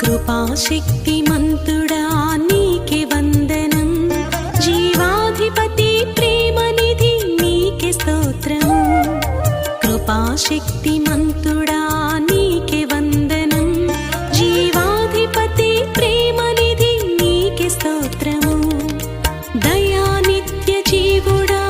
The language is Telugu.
కృపాశక్తి మంతుడా నీకే వందనం. జీవాధిపతి ప్రేమ నిధి నీకే స్తోత్రం. కృపాశక్తి మంతుడా నీకే వందనం. జీవాధిపతి ప్రేమ నిధి నీకే స్తోత్రము. దయా నిత్య జీవుడా